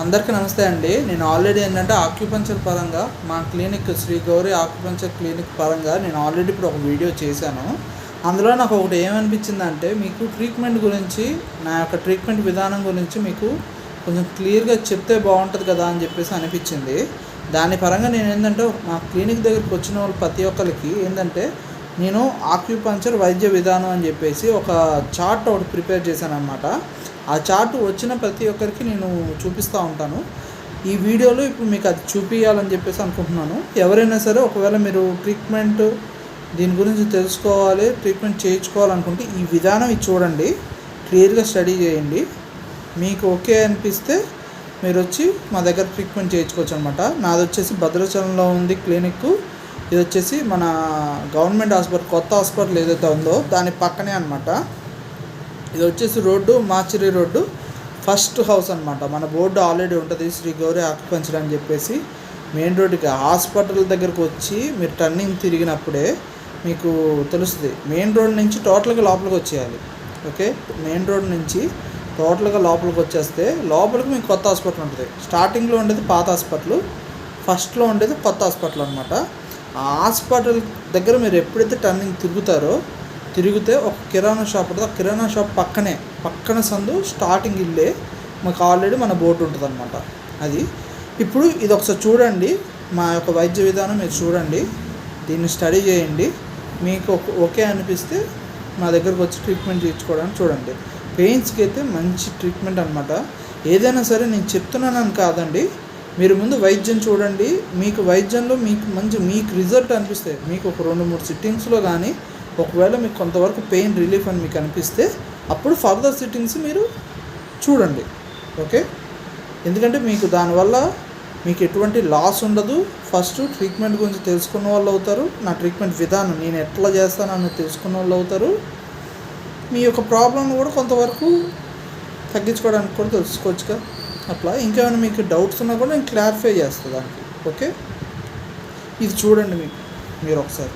అందరికీ నమస్తే అండి. నేను ఆల్రెడీ ఏంటంటే ఆక్యుపంచర్ పరంగా మా clinic Shri Gauri acupuncture clinic పరంగా నేను ఆల్రెడీ ఇప్పుడు ఒక వీడియో చేశాను. అందులో నాకు ఒకటి ఏమనిపించిందంటే మీకు ట్రీట్మెంట్ గురించి నా యొక్క ట్రీట్మెంట్ విధానం గురించి మీకు కొంచెం క్లియర్గా చెప్తే బాగుంటుంది కదా అని చెప్పేసి అనిపించింది. దాని పరంగా నేను ఏంటంటే మా క్లినిక్ దగ్గరికి వచ్చిన వాళ్ళు ప్రతి ఒక్కరికి ఏంటంటే నేను ఆక్యుపంచర్ వైద్య విధానం అని చెప్పేసి ఒక చార్ట్ ఒకటి ప్రిపేర్ చేశాను అనమాట ఆ చార్ట్ వచ్చిన ప్రతి ఒక్కరికి నేను చూపిస్తూ ఉంటాను. ఈ వీడియోలో ఇప్పుడు మీకు అది చూపించాలని చెప్పేసి అనుకుంటున్నాను. ఎవరైనా సరే ఒకవేళ మీరు ట్రీట్మెంట్ దీని గురించి తెలుసుకోవాలి ట్రీట్మెంట్ చేయించుకోవాలనుకుంటే ఈ విధానం ఇది చూడండి. క్లియర్గా స్టడీ చేయండి. మీకు ఓకే అనిపిస్తే మీరు వచ్చి మా దగ్గర ట్రీట్మెంట్ చేయించుకోవచ్చు అనమాట నాది వచ్చేసి భద్రాచలంలో ఉంది క్లినిక్ ఇది వచ్చేసి మన గవర్నమెంట్ హాస్పిటల్ కొత్త హాస్పిటల్ ఏదైతే ఉందో దాని పక్కనే అనమాట ఇది వచ్చేసి road Machiri road. First house అనమాట మన బోర్డు ఆల్రెడీ ఉంటుంది. శ్రీ గౌరీ ఆక్యుపెన్సర్ అని చెప్పేసి. మెయిన్ రోడ్డుకి హాస్పిటల్ దగ్గరకు వచ్చి మీరు టర్నింగ్ తిరిగినప్పుడే మీకు తెలుస్తుంది. మెయిన్ రోడ్ నుంచి టోటల్గా లోపలికి వచ్చేయాలి. ఓకే? మెయిన్ రోడ్ నుంచి టోటల్గా లోపలికి వచ్చేస్తే లోపలికి మీకు కొత్త హాస్పిటల్ ఉంటుంది. స్టార్టింగ్లో ఉండేది పాత హాస్పిటల్. ఫస్ట్లో ఉండేది కొత్త హాస్పిటల్ అనమాట ఆ హాస్పిటల్ దగ్గర మీరు ఎప్పుడైతే టర్నింగ్ తిరుగుతారో తిరిగితే ఒక కిరాణా షాప్ ఉంటుంది. ఆ కిరాణా షాప్ పక్కనే పక్కన సందు స్టార్టింగ్ ఇల్లే. మాకు ఆల్రెడీ మన బోర్డు ఉంటుంది అనమాట అది. ఇప్పుడు ఇది ఒకసారి చూడండి. మా యొక్క వైద్య విధానం మీరు చూడండి. దీన్ని స్టడీ చేయండి. మీకు ఓకే అనిపిస్తే మా దగ్గరకు వచ్చి ట్రీట్మెంట్ చేయించుకోవడానికి చూడండి. పెయిన్స్కి అయితే మంచి ట్రీట్మెంట్ అనమాట ఏదైనా సరే నేను చెప్తున్నానని కాదండి. మీరు ముందు వైద్యం చూడండి. మీకు వైద్యంలో మీకు మంచి మీకు రిజల్ట్ అనిపిస్తే మీకు ఒక రెండు మూడు సిట్టింగ్స్లో కానీ ఒకవేళ మీకు కొంతవరకు పెయిన్ రిలీఫ్ అని మీకు అనిపిస్తే అప్పుడు ఫర్దర్ సిట్టింగ్స్ మీరు చూడండి. ఓకే ఎందుకంటే మీకు దానివల్ల మీకు ఎటువంటి లాస్ ఉండదు. ఫస్ట్ ట్రీట్మెంట్ గురించి తెలుసుకున్న వాళ్ళు అవుతారు. నా ట్రీట్మెంట్ విధానం నేను ఎట్లా చేస్తానని తెలుసుకున్న వాళ్ళు అవుతారు. మీ యొక్క ప్రాబ్లం కూడా కొంతవరకు తగ్గించుకోవడానికి కూడా తెలుసుకోవచ్చుగా అట్లా ఇంకేమైనా మీకు డౌట్స్ ఉన్నా కూడా నేను క్లారిఫై చేస్తాను దానికి. ఓకే ఇది చూడండి మీకు. మీరు ఒకసారి.